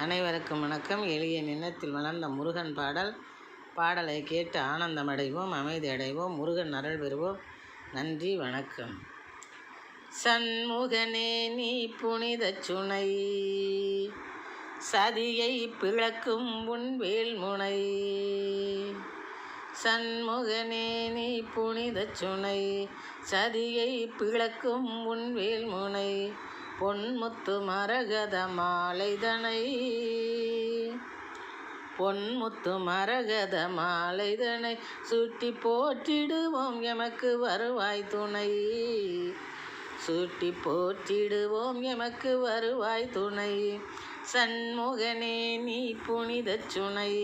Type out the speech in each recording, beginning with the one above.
அனைவருக்கும் வணக்கம். எளிய நின்னத்தில் வளர்ந்த முருகன் பாடல். பாடலை கேட்டு ஆனந்தமடைவோம் அமைதி அடைவோம் முருகன் அருள் பெறுவோம். நன்றி வணக்கம். சண்முகனே நீ புனித சுனை. சதியை பிளக்கும் உன் வேல்முனை. சண்முகனே நீ புனித சுனை. சதியை பிளக்கும் உன் வேல்முனை. பொன்முத்து மரகத மாலைதனை. பொன்முத்து மரகத மாலைதனை சுட்டி போற்றிடுவோம் எமக்கு வருவாய் துணை. சுட்டி போற்றிடுவோம் எமக்கு வருவாய் துணை. சண்முகனே நீ புனித சுனை.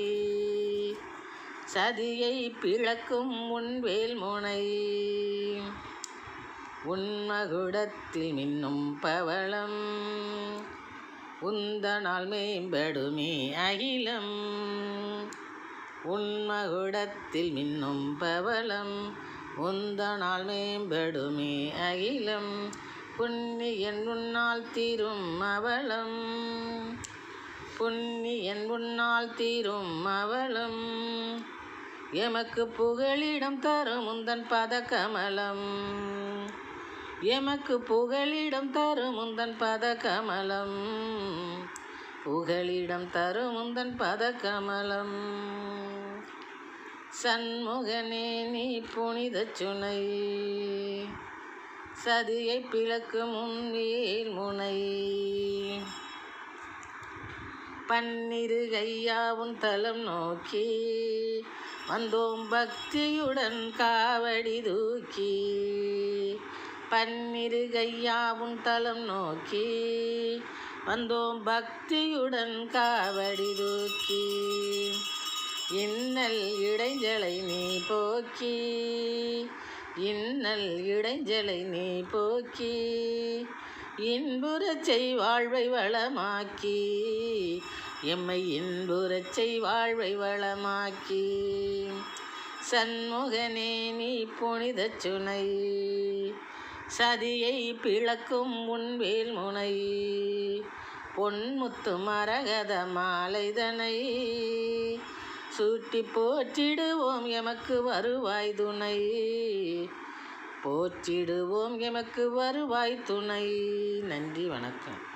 சதியை பிளக்கும் முன்வேல் முனை உன்மகுடத்தில் மின்னும் பவளம். உந்தனால் மேம்படுமே அகிலம். உன்மகுடத்தில் மின்னும் பவளம். உந்தனால் மேம்படுமே அகிலம். புண்ணியன் உன்னால் தீரும் அவலம். புண்ணியன் உன்னால் தீரும் அவலம். எமக்கு புகழிடம் தரும் உந்தன் பதக்கமலம். கமலம் எமக்கு புகழிடம் தரும் முந்தன் பத கமலம் புகழிடம் தரும் முந்தன் பத கமலம் சண்முகனே நீ புனித சுனை. சதியை பிளக்கு முன்வேல் முனை. பன்னிரு கையாவும் தலம் நோக்கி. வந்தோம் பக்தியுடன் காவடி தூக்கி. பன்னிரு கையாவும் தலம் நோக்கி. வந்தோம் பக்தியுடன் காவடி தூக்கி. இன்னல் இடைஞ்சலை நீ போக்கி. இன்னல் இடைஞ்சலை நீ போக்கி. இன்புறச் வாழ்வை வளமாக்கி. எம்மை இன்புறச் வாழ்வை வளமாக்கி. சண்முகனே நீ புனித சுனை. சதியை பிளக்கும் உன்வேல் முனை பொன்முத்து மரகத மாலைதனை. சூட்டி போற்றிடுவோம் எமக்கு வருவாய் துணை போற்றிடுவோம் எமக்கு வருவாய் துணை. நன்றி வணக்கம்.